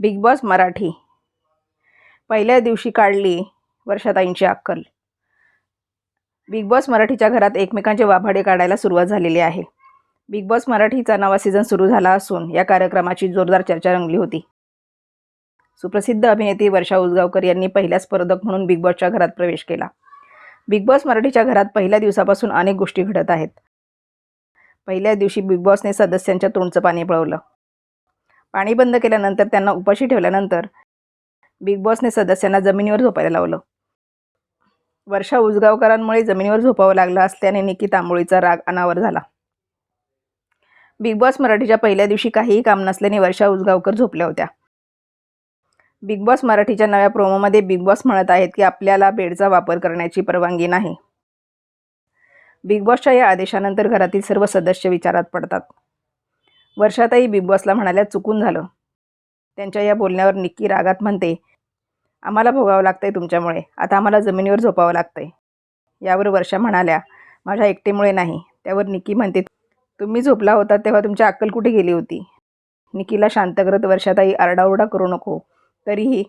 Big boss Marathi. पहिल्या दिवशी काढली वर्षाताईंची अक्कल. बिग बॉस मराठीच्या घरात एकमेकांचे वाभाडे काढायला सुरुवात झालेली आहे. बिग बॉस मराठीचा नवा सीझन सुरू झाला असून या कार्यक्रमाची जोरदार चर्चा रंगली होती. सुप्रसिद्ध अभिनेत्री वर्षा उसगावकर यांनी पहिल्या स्पर्धक म्हणून बिग बॉसच्या घरात प्रवेश केला. बिग बॉस मराठीच्या घरात पहिल्या दिवसापासून अनेक गोष्टी घडत आहेत. पहिल्या दिवशी बिग बॉसने सदस्यांच्या तोंडचं पाणी पळवलं. पाणी बंद केल्यानंतर त्यांना उपाशी ठेवल्यानंतर बिग बॉसने सदस्यांना जमिनीवर झोपायला लावलं. वर्षा उसगावकरांमुळे जमिनीवर झोपावं लागलं असल्याने निकी तांबोळीचा राग अनावर झाला. बिग बॉस मराठीच्या पहिल्या दिवशी काहीही काम नसल्याने वर्षा उसगावकर झोपल्या होत्या. बिग बॉस मराठीच्या नव्या प्रोमोमध्ये बिग बॉस म्हणत आहेत की आपल्याला बेडचा वापर करण्याची परवानगी नाही. बिग बॉसच्या या आदेशानंतर घरातील सर्व सदस्य विचारात पडतात. वर्षाताई बिग बॉसला म्हणाल्या चुकून झालं. त्यांच्या या बोलण्यावर निक्की रागात म्हणते आम्हाला भोगावं लागतंय तुमच्यामुळे. आता आम्हाला जमिनीवर झोपावं लागतंय. यावर वर्षा म्हणाल्या माझ्या एकटेमुळे नाही. त्यावर निक्की म्हणते तुम्ही झोपला होता तेव्हा तुमची अक्कल कुठे गेली होती? निकीला शांत करत वर्षाताई आरडाओरडा करू नको. तरीही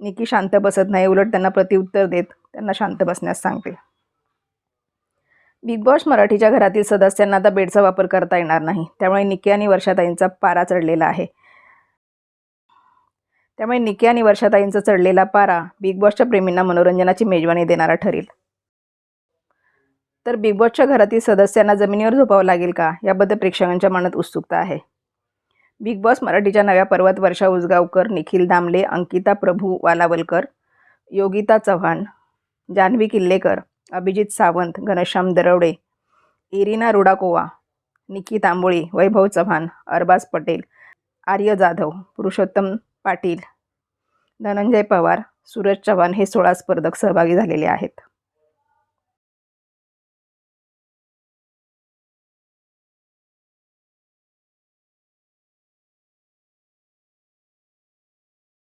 निकी शांत बसत नाही उलट त्यांना प्रतिउत्तर देत त्यांना शांत बसण्यास सांगते. बिग बॉस मराठीच्या घरातील सदस्यांना आता बेडचा वापर करता येणार नाही. त्यामुळे निकी आणि वर्षाताईंचा पारा चढलेला आहे. त्यामुळे निकी आणि वर्षाताईंचा चढलेला पारा बिग बॉसच्या प्रेमींना मनोरंजनाची मेजवानी देणारा ठरेल. तर बिग बॉसच्या घरातील सदस्यांना जमिनीवर झोपावं लागेल का? याबद्दल प्रेक्षकांच्या मनात उत्सुकता आहे. बिग बॉस मराठीच्या नव्या पर्वात वर्षा उसगावकर निखिल दामले अंकिता प्रभू वालावलकर योगिता चव्हाण जान्हवी किल्लेकर अभिजित सावंत घनश्याम दरवडे इरिना रुडाकोवा निकी तांबोळी वैभव चव्हाण अरबाज पटेल आर्य जाधव पुरुषोत्तम पाटील धनंजय पवार सूरज चव्हाण हे सोळा स्पर्धक सहभागी झालेले आहेत.